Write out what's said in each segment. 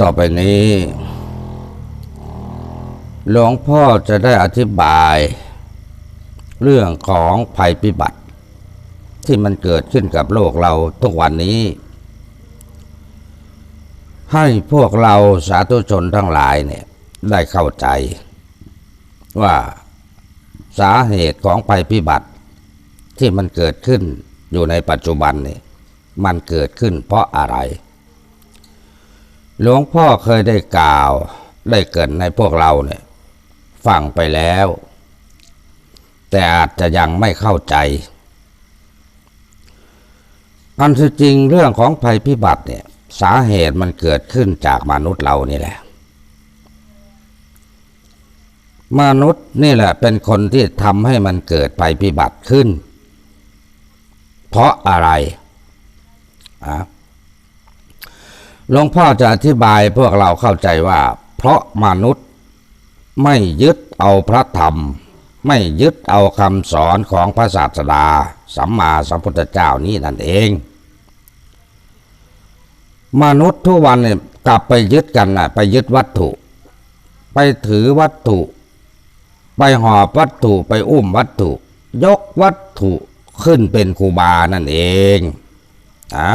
ต่อไปนี้ หลวงพ่อจะได้อธิบาย เรื่องของภัยพิบัติ ที่มันเกิดขึ้นกับโลกเราทุกวันนี้ ให้พวกเราสาธุชนทั้งหลายเนี่ยได้เข้าใจ ว่าสาเหตุของภัยพิบัติที่มันเกิดขึ้นอยู่ในปัจจุบันเนี่ยมันเกิดขึ้นเพราะอะไร หลวงพ่อเคยได้กล่าว ได้เกรินในพวกเราเนี่ยฟังไปแล้ว แต่อาจจะยังไม่เข้าใจ อันที่จริงเรื่องของภัยพิบัติเนี่ยสาเหตุมันเกิดขึ้นจากมนุษย์เรานี่แหละ มนุษย์นี่แหละเป็นคนที่ทำให้มันเกิดภัยพิบัติขึ้น เพราะอะไรอะ หลวงพ่อจะอธิบายพวกเราเข้าใจว่า เพราะมนุษย์ไม่ยึดเอาพระธรรม ไม่ยึดเอาคำสอนของพระศาสดา สัมมาสัมพุทธเจ้านี้นั่นเอง มนุษย์ทุกวันเนี่ยกลับไปยึดกันนะไปยึดวัตถุ ไปถือวัตถุ ไปหอบวัตถุไปอุ้มวัตถุ ยกวัตถุขึ้นเป็นครูบานั่นเองอะ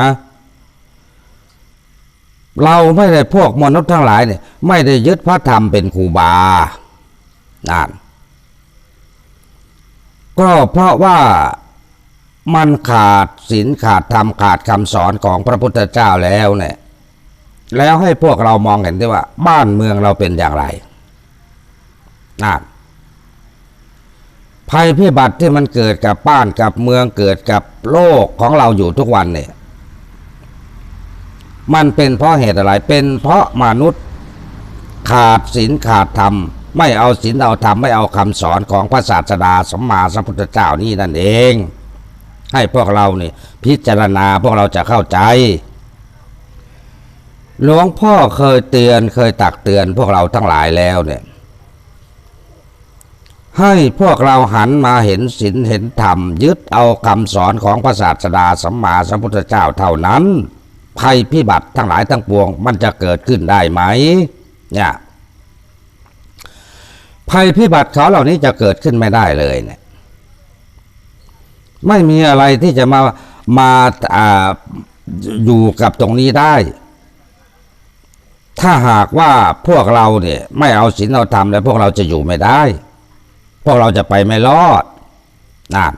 เราไม่ได้พวกมนุษย์ทั้งหลายเนี่ยไม่ได้ยึดพระธรรมเป็นครูบานั่นก็เพราะว่ามันขาดศีลขาดธรรมขาดคำสอนของพระพุทธเจ้าแล้วเนี่ยแล้วให้พวกเรามองเห็นได้ว่าบ้านเมืองเราเป็นอย่างไรนั่นภัยพิบัติที่มันเกิดกับบ้านกับเมืองเกิดกับโลกของเราอยู่ทุกวันเนี่ย มันเป็นเพราะเหตุอะไร เป็นเพราะมนุษย์ขาดศีลขาดธรรม ไม่เอาศีลเอาธรรมไม่เอาคำสอนของพระศาสดาสมมาสัมพุทธเจ้านี่นั่นเอง ให้พวกเราเนี่พิจารณาพวกเราจะเข้าใจ หลวงพ่อเคยเตือนเคยตักเตือนพวกเราทั้งหลายแล้วเนี่ย ให้พวกเราหันมาเห็นศีลเห็นธรรม ยึดเอาคำสอนของพระศาสดาสัมมาสัมพุทธเจ้าเท่านั้น ภัยพิบัติทั้งหลายทั้งปวง มันจะเกิดขึ้นได้ไหมเนี่ยภัยพิบัติเขาเหล่านี้จะเกิดขึ้นไม่ได้เลยเนี่ย ไม่มีอะไรที่จะมามาอ่าอยู่กับตรงนี้ได้ ถ้าหากว่าพวกเราเนี่ย ไม่เอาศีลเอาธรรมแล้วพวกเราจะอยู่ไม่ได้ พวกเราจะไปไม่รอดนั่น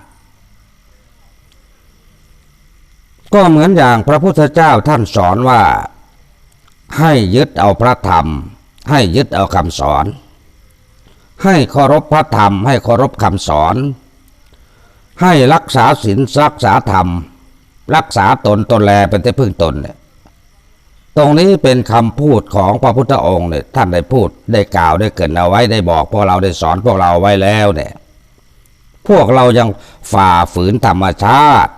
ก็เหมือนอย่างพระพุทธเจ้าท่านสอนว่า ให้ยึดเอาพระธรรม ให้ยึดเอาคำสอน ให้เคารพพระธรรม ให้เคารพคำสอน ให้รักษาศีลรักษาธรรม รักษาตนตนแลเป็นที่พึ่งตนเนี่ยตรงนี้เป็นคำพูดของพระพุทธองค์เนี่ยท่านได้พูดได้กล่าวได้เกรินเอาไว้ได้บอกพวกเราได้สอนพวกเราไว้แล้วเนี่ย พวกเรายังฝ่าฝืนธรรมชาติ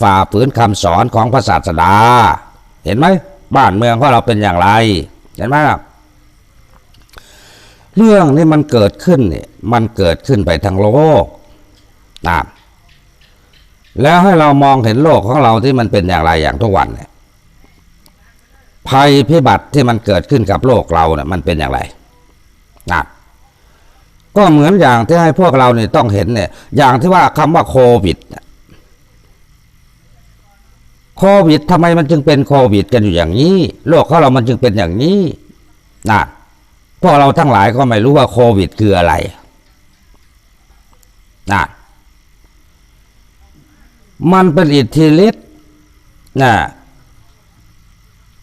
ฝ่าฝืนคำสอนของพระศาสดา เห็นไหมบ้านเมืองของเราเป็นอย่างไร เห็นไหมครับเรื่องนี้มันเกิดขึ้นเนี่ยมันเกิดขึ้นไปทั้งโลกนะแล้วให้เรามองเห็นโลกของเราที่มันเป็นอย่างไรอย่างทุกวันเนี่ยภัยพิบัติที่มันเกิดขึ้นกับโลกเราเนี่ยมันเป็นอย่างไรนะก็เหมือนอย่างที่ให้พวกเราเนี่ยต้องเห็นเนี่ยอย่างที่ว่าคำว่าโควิดเนี่ย ควิดทำไมมันจึงเป็นโควิดกันอยู่อย่างนี้ โลกของเรามันจึงเป็นอย่างนี้นะพวกเราทั้งหลายก็ไม่รู้ว่าโควิดคืออะไรนะมันเป็นอิทธิฤทธิ์นะ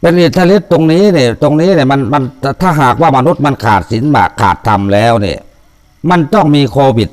เป็นอิทธิฤทธิ์ตรงนี้เนี่ยตรงนี้เนี่ยมันมันถ้าหากว่ามนุษย์มันขาดศีลบาขาดธรรมแล้วเนี่ย มันต้องมีโควิด